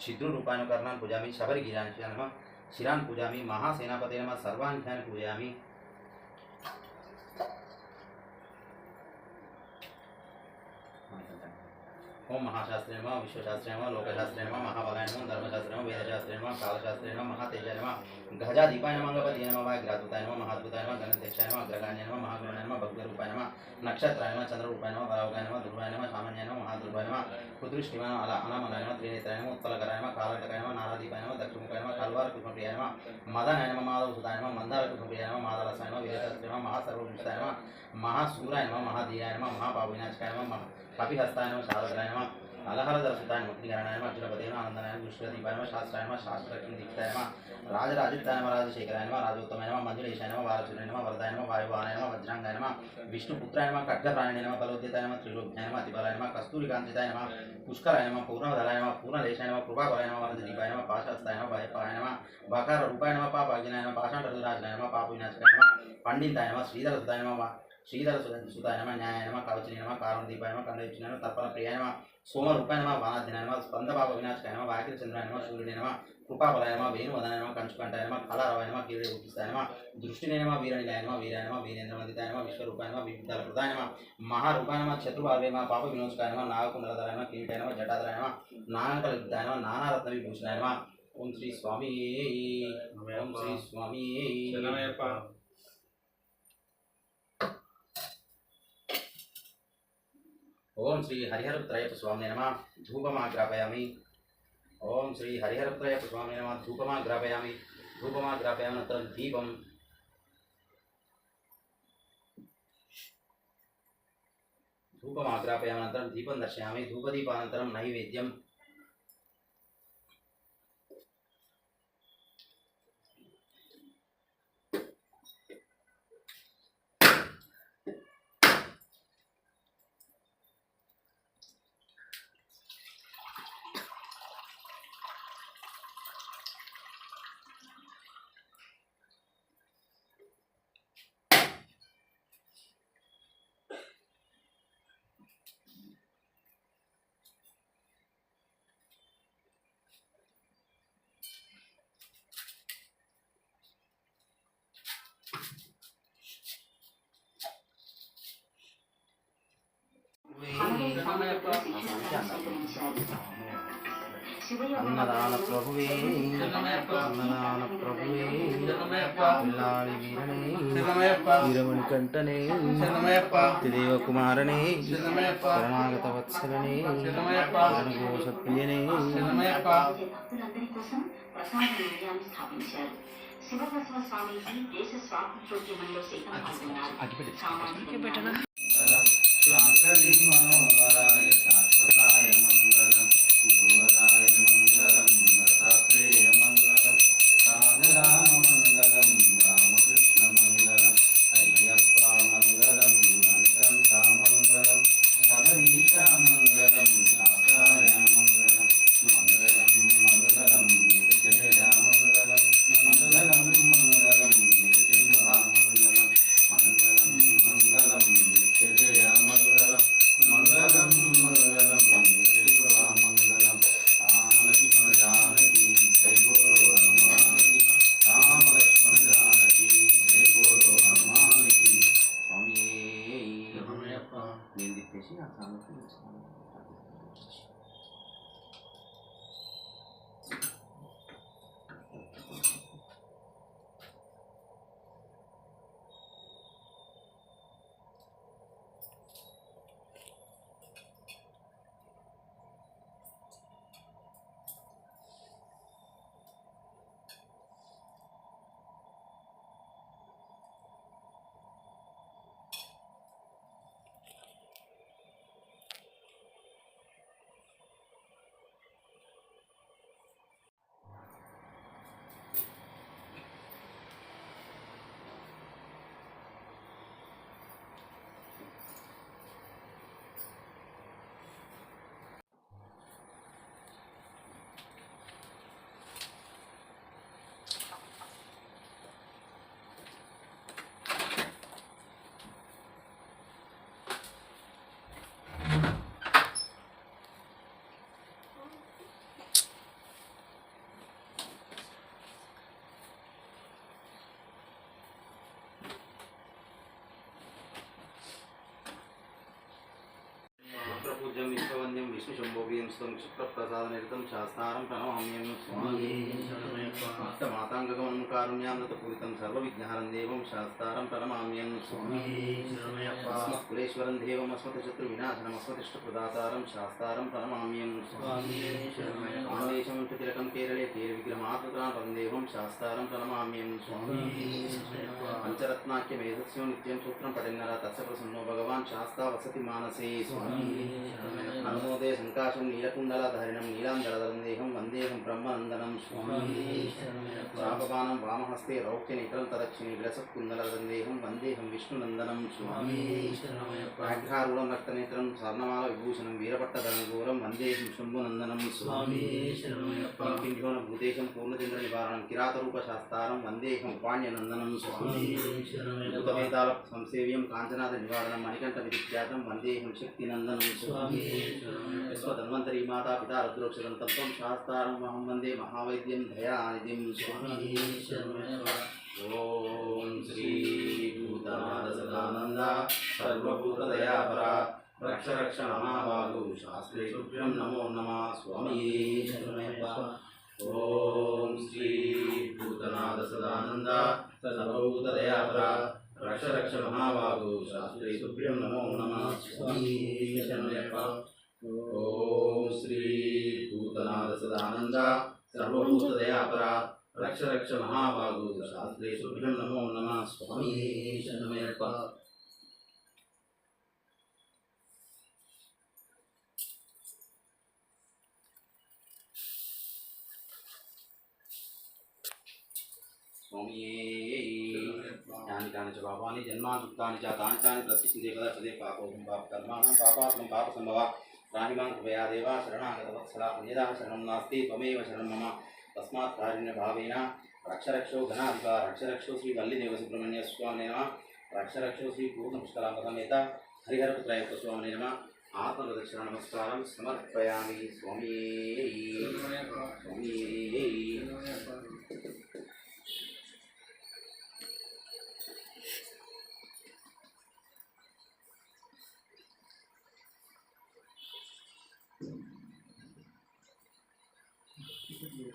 छिद्रूपान् कर्णान् पूजामि शबरिगिरान् नमः शिरान् पूजामि महासेनापते नमः सर्वान् ध्यान् पूजयामि। ओम महाशास्त्रे नमः, विश्वशास्त्रे नमः, लोकशास्त्रे नमः, महाबलाय नमः, धर्मशास्त्रे नमः, वेदशास्त्रे नमः, कालशास्त्रे नमः, महातेजाय नमः गजादीपाय नमः अंगपति नमः वाग्रातुताय नमः, महाद्भुताय नमः गणतेक्षाय नमः अग्रगान्याय नमः, महागुणाय नमः भक्तरूपाय नमः, नक्षत्राय नमः, चंद्ररूपाय नमः बलावगाय नमः, ध्रुवाय नमः सामान्याय नमः महाध्रुवाय नमः कुदृष्टिमाय नमः, अला- अनामलाय नमः, त्रिनेत्राय नमः उत्पलकराय नमः कालटकाय नमः नारादीपाय नमः दक्षमुखाय नमः कल्वार कृष्णप्रियाय नमः मदनाय नमः, माधवसुताय नमः मंदार कृष्णप्रियाय नमः माधवरसाय नमः, वीरशास्त्रे नमः महासर्वभूषिताय नमः, महासूराय नमः, महाधीराय नमः महापाविनाशकाय नमः కపిహస్తాయనమ శారదరాయనమ అలహరదర్శితాయన ముక్తికరణాయమ అర్జునపదేమ ఆనందనాయన విష్ణుదీపాయనమ శాస్త్రాయనమ శాస్త్రకిం దీక్షాయనమ రాజరాజితాయనమ రాజశేఖరాయనమ రాజోత్తమాయనమ మంజులేశాయనమ వారచుడైనమ వరదాయనమ వాయువానయనమ వజ్రాంగాయనమ విష్ణుపుత్రాయనమ ఖడ్గప్రాణినమ బలోద్యతాయనమ త్రిలోభ్యాయనమ అతిబలాయనమ కస్తూరికాంతితాయనమ పుష్కరాయనమ పూర్ణవదలాయనమ పూర్ణలేశాయనమ కృపాబలయనమ వరదీపాయనమ పాశాస్తాయనమ భయపాయనమ బకార రూపాయనమ పాపాగ్యనాయనమ పాషాండరాజనాయనమ పాపవినాశకాయనమ పండితాయనమ శ్రీధరదాయనమ శ్రీధర సుతాయ నమ న్యాయ నమ కారణ దీపాయ నమ కందయుచ్చి నమ తప్పన సోమ రూపాయనమ నమ వానాధ్య నమ స్పందభావ వినాశకాయ నమ వాకిల చంద్రాయ నమ సూర్యుడి నమ కృపాబలాయ నమ వేణువదన నమ కంచుకంటాయ నమ వీరేంద్ర మందితాయ నమ విశ్వరూపాయ నమ వివిధాల ప్రదాయ నమ మహారూపాయ పాప వినోచకాయ నమ నాగకుండలధారాయ నమ కిరీటాయ నమ జటాధరాయ నమ నాగకల నానారత్న విభూషణాయ ఓం శ్రీ స్వామి ఓం శ్రీ స్వామి ओम श्री हरिहर ओम श्री स्वामी नम, धूपमाग्रापयामी। ओम श्री हरिहरत्रयप स्वामी नम, धूपमाग्रापयामी। धूपमाग्रापयाम अनन्तरं दीपं धूपमाग्रापयामि अनन्तरं दीपं दर्शयामि। धूपदीपानन्तरं नैवेद्यं అన్నదాన ప్రభువే అన్నదాన ప్రభువే పిల్లాడి వీరనే వీరమణి కంటనే దేవ కుమారనే శరణాగత వత్సలనే శరణఘోష ప్రియనే శివబసవ స్వామీజీ దేశ స్వాతంత్రోద్యమంలో సైతం పాల్గొన్నారు సామాజిక Amém. ఆ సామెత విష్ణుశంభోగీయం స్వం క్షిప్రప్రసాదనిరితం శాస్త్రం ప్రణమామ్యం స్వామి. మాతాంగగమనం సర్వ విజ్ఞానం దేవం శాస్త్రం ప్రణమామ్యం స్వామి. అస్మత్కులేశ్వరం దేవం అస్మతిష్ట ప్రదాతారం శాస్త్రం ప్రణమామ్యం స్వామి. ఆందేశం తిలకం కేరళే తీర విగ్రహాకృతాం దేవం శాస్త్రం ప్రణమామ్యం స్వామి. పంచరత్నాఖ్యమేధస్యం నిత్యం సూత్రం పఠిన్నర తస్య ప్రసన్నో భగవాన్ శాస్తా వసతి మానసే స్వామి. నమోదే సంకాశం నీలకుండలధారిణం నీలాంధరధరం దేహం వందేహం బ్రహ్మనందనం స్వామి. చాపపానం వామహస్తే రౌక్యనేత్రం తదక్షిణి విలసత్కుందలధరం దేహం వందేహం విష్ణునందనం స్వామి. ప్రాఘ్రారుడం రక్తనేత్రం స్వర్ణమాల విభూషణం వీరపట్టధరం ఘోరం వందేహం శంభునందనం స్వామి. భూతేశం పూర్ణచంద్ర నివారణం కిరాతరూప శాస్త్రారం వందేహం పాణ్యనందనం స్వామి. భూతవేదాల సంసేవ్యం కాంచనాద నివారణం మణికంఠ విఖ్యాతం వందేహం శక్తినందనం స్వామి. విశ్వధన్వంతరీ మాతా పితా రుద్రోక్షరంతం త్వం శాస్త్రారం అహం వందే మహావైద్యం దయానిధిం ఓం శ్రీ భూతనాథ సదానంద సర్వభూతదయాపరా. రక్ష రక్ష మహాభాగు శాస్త్రే శుభ్యం నమో నమ స్వామి ఓం శ్రీ భూతనాథ సదానంద సర్వభూతదయాపరా. రక్ష రక్ష మహాభాగు శాస్త్రే శుభ్యం నమో నమ స్వామి ఓం శ్రీ భూతనాథ సదానంద సర్వభూతదయాపరా రక్ష రక్ష మహాబాహు శాస్త్రే శుభ్యం నమో నమ స్వామి శరణమయ్యప్ప స్వామియే యాని కాని చ పాపాని జన్మాంతాని చ తాని తాని ప్రతిష్ఠితే పద పదే పాపోహం పాప కర్మాణం పాపాత్మం పాప సంభవ రాహిమాం కృపయా దేవా శరణాగత వత్సలా పుణ్యదా శరణం నాస్తి త్వమేవ శరణం మమ తస్మాత్ కారుణ్య భావేన రక్షరక్షో ఘనాధిప రక్షరక్షో శ్రీ వల్లి దేవ సుబ్రహ్మణ్య స్వామి నమ రక్షరక్షో శ్రీ పూర్ణపుష్కరాపదమేత హరిహరపుత్రయప్ప స్వామి నమ ఆత్మప్రదక్షిణ నమస్కారం సమర్పయామి స్వామి స్వామి